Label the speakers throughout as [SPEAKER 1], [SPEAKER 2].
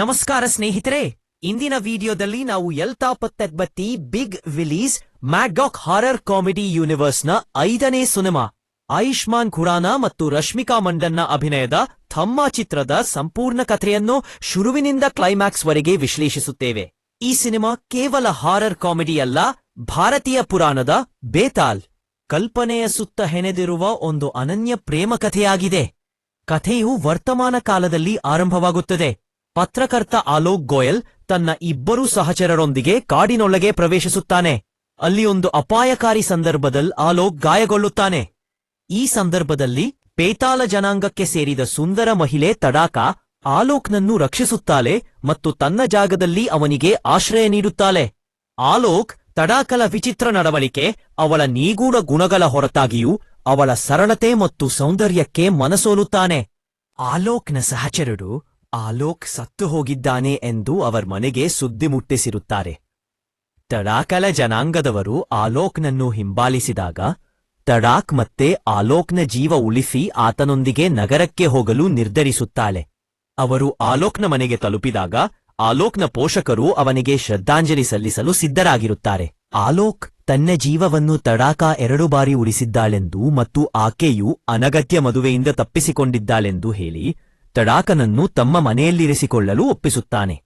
[SPEAKER 1] ನಮಸ್ಕಾರ ಸ್ನೇಹಿತರೆ. ಇಂದಿನ ವಿಡಿಯೋದಲ್ಲಿ ನಾವು ಎಲ್ತಾ ಪತ್ತೆಗ್ಬತ್ತಿ big release Maddock horror comedy ಯೂನಿವರ್ಸ್ನ ಐದನೇ ಸಿನಿಮಾ, ಆಯುಷ್ಮಾನ್ ಖುರಾನ ಮತ್ತು ರಶ್ಮಿಕಾ ಮಂಡನ್ನ ಅಭಿನಯದ ಥಮ್ಮ ಚಿತ್ರದ ಸಂಪೂರ್ಣ ಕಥೆಯನ್ನು ಶುರುವಿನಿಂದ ಕ್ಲೈಮ್ಯಾಕ್ಸ್ ವರೆಗೆ ವಿಶ್ಲೇಷಿಸುತ್ತೇವೆ. ಈ ಸಿನಿಮಾ ಕೇವಲ ಹಾರರ್ ಕಾಮಿಡಿ ಅಲ್ಲ ಭಾರತೀಯ ಪುರಾಣದ ಬೇತಾಲ್, ಕಲ್ಪನೆಯ ಸುತ್ತ ಹೆಣೆದಿರುವ ಒಂದು ಅನನ್ಯ ಪ್ರೇಮ ಕಥೆಯಾಗಿದೆ. ಕಥೆಯು ವರ್ತಮಾನ ಕಾಲದಲ್ಲಿ ಆರಂಭವಾಗುತ್ತದೆ. ಪತ್ರಕರ್ತ ಆಲೋಕ್ ಗೋಯಲ್ ತನ್ನ ಇಬ್ಬರು ಸಹಚರರೊಂದಿಗೆ ಕಾಡಿನೊಳಗೆ ಪ್ರವೇಶಿಸುತ್ತಾನೆ. ಅಲ್ಲಿ ಒಂದು ಅಪಾಯಕಾರಿ ಸಂದರ್ಭದಲ್ಲಿ ಆಲೋಕ್ ಗಾಯಗೊಳ್ಳುತ್ತಾನೆ. ಈ ಸಂದರ್ಭದಲ್ಲಿ ಪೇತಾಲ ಜನಾಂಗಕ್ಕೆ ಸೇರಿದ ಸುಂದರ ಮಹಿಳೆ ತಡಾಕ ಆಲೋಕ್ನನ್ನು ರಕ್ಷಿಸುತ್ತಾಳೆ ಮತ್ತು ತನ್ನ ಜಾಗದಲ್ಲಿ ಅವನಿಗೆ ಆಶ್ರಯ ನೀಡುತ್ತಾಳೆ. ಆಲೋಕ್ ತಡಾಕಲ ವಿಚಿತ್ರ ನಡವಳಿಕೆ ಅವಳ ನೀಗೂಢ ಗುಣಗಳ ಹೊರತಾಗಿಯೂ ಅವಳ ಸರಳತೆ ಮತ್ತು ಸೌಂದರ್ಯಕ್ಕೆ ಮನಸೋಲುತ್ತಾನೆ. ಆಲೋಕ್ನ ಸಹಚರರು ಆಲೋಕ್ ಸತ್ತು ಹೋಗಿದ್ದಾನೆ ಎಂದು ಅವರ್ ಮನೆಗೆ ಸುದ್ದಿ ಮುಟ್ಟಿಸಿರುತ್ತಾರೆ. ತಡಾಕಲ ಜನಾಂಗದವರು ಆಲೋಕ್ನನ್ನು ಹಿಂಬಾಲಿಸಿದಾಗ, ತಡಾಕ್ ಮತ್ತೆ ಆಲೋಕ್ನ ಜೀವ ಉಳಿಸಿ ಆತನೊಂದಿಗೆ ನಗರಕ್ಕೆ ಹೋಗಲು ನಿರ್ಧರಿಸುತ್ತಾಳೆ. ಅವರು ಆಲೋಕ್ನ ಮನೆಗೆ ತಲುಪಿದಾಗ, ಆಲೋಕ್ನ ಪೋಷಕರು ಅವನಿಗೆ ಶ್ರದ್ಧಾಂಜಲಿ ಸಲ್ಲಿಸಲು ಸಿದ್ಧರಾಗಿರುತ್ತಾರೆ. ಆಲೋಕ್ ತನ್ನ ಜೀವವನ್ನು ತಡಾಕ ಎರಡು ಬಾರಿ ಉಳಿಸಿದ್ದಾಳೆಂದು ಮತ್ತು ಆಕೆಯು ಅನಗತ್ಯ ಮದುವೆಯಿಂದ ತಪ್ಪಿಸಿಕೊಂಡಿದ್ದಾಳೆಂದು ಹೇಳಿ ತಡಾಕನನ್ನು ತಮ್ಮ ಮನೆಯಲ್ಲಿರಿಸಿಕೊಳ್ಳಲು ಒಪ್ಪಿಸುತ್ತಾನೆ.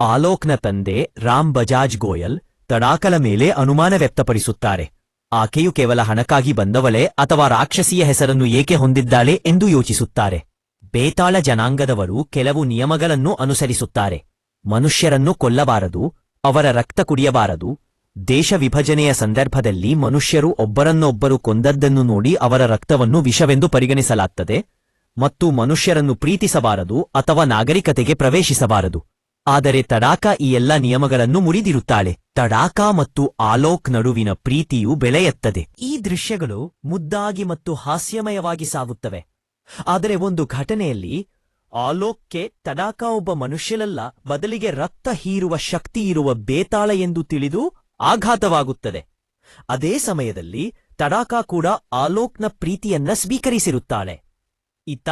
[SPEAKER 1] ಆಲೋಕ್ನ ತಂದೆ ರಾಮ್ ಬಜಾಜ್ ಗೋಯಲ್ ತಡಾಕಲ ಮೇಲೆ ಅನುಮಾನ ವ್ಯಕ್ತಪಡಿಸುತ್ತಾರೆ. ಆಕೆಯು ಕೇವಲ ಹಣಕ್ಕಾಗಿ ಬಂದವಳೆ ಅಥವಾ ರಾಕ್ಷಸಿಯ ಹೆಸರನ್ನು ಏಕೆ ಹೊಂದಿದ್ದಾಳೆ ಎಂದು ಯೋಚಿಸುತ್ತಾರೆ. ಬೇತಾಳ ಜನಾಂಗದವರು ಕೆಲವು ನಿಯಮಗಳನ್ನು ಅನುಸರಿಸುತ್ತಾರೆ. ಮನುಷ್ಯರನ್ನು ಕೊಲ್ಲಬಾರದು, ಅವರ ರಕ್ತ ಕುಡಿಯಬಾರದು, ದೇಶ ವಿಭಜನೆಯ ಸಂದರ್ಭದಲ್ಲಿ ಮನುಷ್ಯರು ಒಬ್ಬರನ್ನೊಬ್ಬರು ಕೊಂದದ್ದನ್ನು ನೋಡಿ ಅವರ ರಕ್ತವನ್ನು ವಿಷವೆಂದು ಪರಿಗಣಿಸಲಾಗ್ತದೆ ಮತ್ತು ಮನುಷ್ಯರನ್ನು ಪ್ರೀತಿಸಬಾರದು ಅಥವಾ ನಾಗರಿಕತೆಗೆ ಪ್ರವೇಶಿಸಬಾರದು. ಆದರೆ ತಡಾಕ ಈ ಎಲ್ಲ ನಿಯಮಗಳನ್ನು ಮುರಿದಿರುತ್ತಾಳೆ. ತಡಾಕ ಮತ್ತು ಆಲೋಕ್ ನಡುವಿನ ಪ್ರೀತಿಯು ಬೆಳೆಯುತ್ತದೆ. ಈ ದೃಶ್ಯಗಳು ಮುದ್ದಾಗಿ ಮತ್ತು ಹಾಸ್ಯಮಯವಾಗಿ ಸಾಗುತ್ತವೆ. ಆದರೆ ಒಂದು ಘಟನೆಯಲ್ಲಿ ಆಲೋಕ್ಗೆ ತಡಾಕ ಒಬ್ಬ ಮನುಷ್ಯನಲ್ಲ, ಬದಲಿಗೆ ರಕ್ತ ಹೀರುವ ಶಕ್ತಿ ಇರುವ ಬೇತಾಳ ಎಂದು ತಿಳಿದು ಆಘಾತವಾಗುತ್ತದೆ. ಅದೇ ಸಮಯದಲ್ಲಿ ತಡಾಕ ಕೂಡ ಆಲೋಕ್ನ ಪ್ರೀತಿಯನ್ನ ಸ್ವೀಕರಿಸಿರುತ್ತಾಳೆ. ಇತ್ತ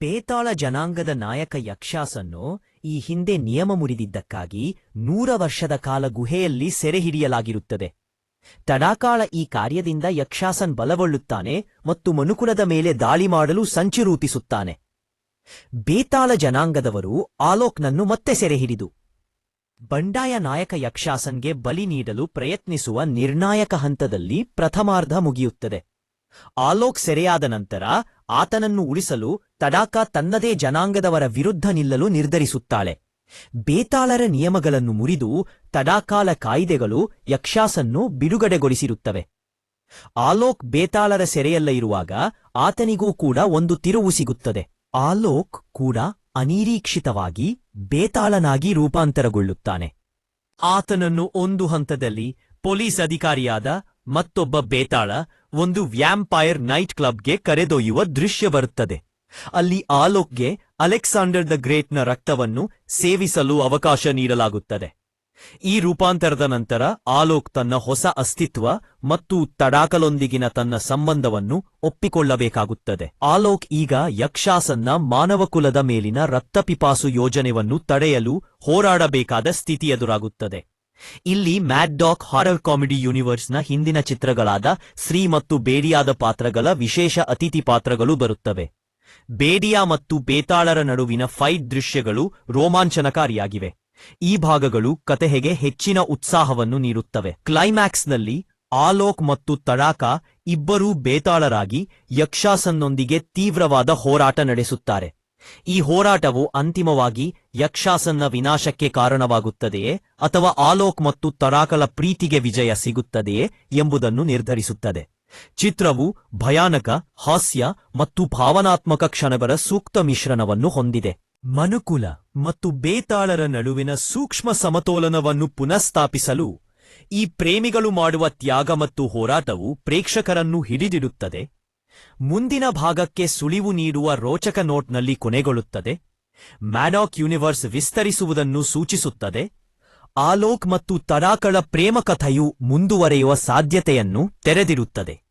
[SPEAKER 1] ಬೇತಾಳ ಜನಾಂಗದ ನಾಯಕ ಯಕ್ಷಾಸನ್ನು ಈ ಹಿಂದೆ ನಿಯಮ ಮುರಿದಿದ್ದಕ್ಕಾಗಿ ನೂರ ವರ್ಷದ ಕಾಲ ಗುಹೆಯಲ್ಲಿ ಸೆರೆ ಹಿಡಿಯಲಾಗಿರುತ್ತದೆ ತಡಾಕಾಳ ಈ ಕಾರ್ಯದಿಂದ ಯಕ್ಷಾಸನ್ ಬಲಗೊಳ್ಳುತ್ತಾನೆ ಮತ್ತು ಮನುಕುಲದ ಮೇಲೆ ದಾಳಿ ಮಾಡಲು ಸಂಚು ರೂಪಿಸುತ್ತಾನೆ. ಬೇತಾಳ ಜನಾಂಗದವರು ಆಲೋಕ್ನನ್ನು ಮತ್ತೆ ಸೆರೆ ಹಿಡಿದು ಬಂಡಾಯ ನಾಯಕ ಯಕ್ಷಾಸನ್ಗೆ ಬಲಿ ನೀಡಲು ಪ್ರಯತ್ನಿಸುವ ನಿರ್ಣಾಯಕ ಹಂತದಲ್ಲಿ ಪ್ರಥಮಾರ್ಧ ಮುಗಿಯುತ್ತದೆ. ಆಲೋಕ್ ಸೆರೆಯಾದ ನಂತರ ಆತನನ್ನು ಉಳಿಸಲು ತಡಾಕ ತನ್ನದೇ ಜನಾಂಗದವರ ವಿರುದ್ಧ ನಿಲ್ಲಲು ನಿರ್ಧರಿಸುತ್ತಾಳೆ. ಬೇತಾಳರ ನಿಯಮಗಳನ್ನು ಮುರಿದು ತಡಾಕಾಲ ಕಾಯಿದೆಗಳು ಯಕ್ಷಾಸನ್ನು ಬಿಡುಗಡೆಗೊಳಿಸಿರುತ್ತವೆ. ಆಲೋಕ್ ಬೇತಾಳರ ಸೆರೆಯಲ್ಲ ಇರುವಾಗ ಆತನಿಗೂ ಕೂಡ ಒಂದು ತಿರುವು ಸಿಗುತ್ತದೆ. ಆಲೋಕ್ ಕೂಡ ಅನಿರೀಕ್ಷಿತವಾಗಿ ಬೇತಾಳನಾಗಿ ರೂಪಾಂತರಗೊಳ್ಳುತ್ತಾನೆ. ಆತನನ್ನು ಒಂದು ಹಂತದಲ್ಲಿ ಪೊಲೀಸ್ ಅಧಿಕಾರಿಯಾದ ಮತ್ತೊಬ್ಬ ಬೇತಾಳ ಒಂದು ವ್ಯಾಂಪೈರ್ ನೈಟ್ ಕ್ಲಬ್ಗೆ ಕರೆದೊಯ್ಯುವ ದೃಶ್ಯ ಬರುತ್ತದೆ. ಅಲ್ಲಿ ಆಲೋಕ್ಗೆ ಅಲೆಕ್ಸಾಂಡರ್ ದ ಗ್ರೇಟ್ನ ರಕ್ತವನ್ನು ಸೇವಿಸಲು ಅವಕಾಶ ನೀಡಲಾಗುತ್ತದೆ. ಈ ರೂಪಾಂತರದ ನಂತರ ಆಲೋಕ್ ತನ್ನ ಹೊಸ ಅಸ್ತಿತ್ವ ಮತ್ತು ತಡಾಕಲೊಂದಿಗಿನ ತನ್ನ ಸಂಬಂಧವನ್ನು ಒಪ್ಪಿಕೊಳ್ಳಬೇಕಾಗುತ್ತದೆ. ಆಲೋಕ್ ಈಗ ಯಕ್ಷಾಸನ್ನ ಮಾನವಕುಲದ ಮೇಲಿನ ರಕ್ತಪಿಪಾಸು ಯೋಜನೆಯನ್ನು ತಡೆಯಲು ಹೋರಾಡಬೇಕಾದ ಸ್ಥಿತಿ ಎದುರಾಗುತ್ತದೆ. ಇಲ್ಲಿ ಮ್ಯಾಡ್ ಡಾಕ್ ಹಾರರ್ ಕಾಮಿಡಿ ಯೂನಿವರ್ಸ್ನ ಹಿಂದಿನ ಚಿತ್ರಗಳಾದ ಶ್ರೀ ಮತ್ತು ಬೇಡಿಯಾದ ಪಾತ್ರಗಳ ವಿಶೇಷ ಅತಿಥಿ ಪಾತ್ರಗಳು ಬರುತ್ತವೆ. ಬೇಡಿಯಾ ಮತ್ತು ಬೇತಾಳರ ನಡುವಿನ ಫೈಟ್ ದೃಶ್ಯಗಳು ರೋಮಾಂಚನಕಾರಿಯಾಗಿವೆ. ಈ ಭಾಗಗಳು ಕತೆಗೆ ಹೆಚ್ಚಿನ ಉತ್ಸಾಹವನ್ನು ನೀಡುತ್ತವೆ. ಕ್ಲೈಮ್ಯಾಕ್ಸ್ನಲ್ಲಿ ಆಲೋಕ್ ಮತ್ತು ತಡಾಕ ಇಬ್ಬರೂ ಬೇತಾಳರಾಗಿ ಯಕ್ಷಾಸನ್ನೊಂದಿಗೆ ತೀವ್ರವಾದ ಹೋರಾಟ ನಡೆಸುತ್ತಾರೆ. ಈ ಹೋರಾಟವು ಅಂತಿಮವಾಗಿ ಯಕ್ಷಾಸನ್ನ ವಿನಾಶಕ್ಕೆ ಕಾರಣವಾಗುತ್ತದೆಯೇ ಅಥವಾ ಆಲೋಕ್ ಮತ್ತು ತರಾಕಲ ಪ್ರೀತಿಗೆ ವಿಜಯ ಸಿಗುತ್ತದೆಯೇ ಎಂಬುದನ್ನು ನಿರ್ಧರಿಸುತ್ತದೆ. ಚಿತ್ರವು ಭಯಾನಕ, ಹಾಸ್ಯ ಮತ್ತು ಭಾವನಾತ್ಮಕ ಕ್ಷಣಗಳ ಸೂಕ್ತ ಮಿಶ್ರಣವನ್ನು ಹೊಂದಿದೆ. ಮನುಕುಲ ಮತ್ತು ಬೇತಾಳರ ನಡುವಿನ ಸೂಕ್ಷ್ಮ ಸಮತೋಲನವನ್ನು ಪುನಃಸ್ಥಾಪಿಸಲು ಈ ಪ್ರೇಮಿಗಳು ಮಾಡುವ ತ್ಯಾಗ ಮತ್ತು ಹೋರಾಟವು ಪ್ರೇಕ್ಷಕರನ್ನು ಹಿಡಿದಿಡುತ್ತದೆ. ಮುಂದಿನ ಭಾಗಕ್ಕೆ ಸುಳಿವು ನೀಡುವ ರೋಚಕ ನೋಟ್ನಲ್ಲಿ ಕೊನೆಗೊಳ್ಳುತ್ತದೆ. ಮ್ಯಾಡಾಕ್ ಯೂನಿವರ್ಸ್ ವಿಸ್ತರಿಸುವುದನ್ನು ಸೂಚಿಸುತ್ತದೆ. ಆಲೋಕ್ ಮತ್ತು ತರಾಕಳ ಪ್ರೇಮ ಕಥೆಯು ಮುಂದುವರೆಯುವ ಸಾಧ್ಯತೆಯನ್ನು ತೆರೆದಿರುತ್ತದೆ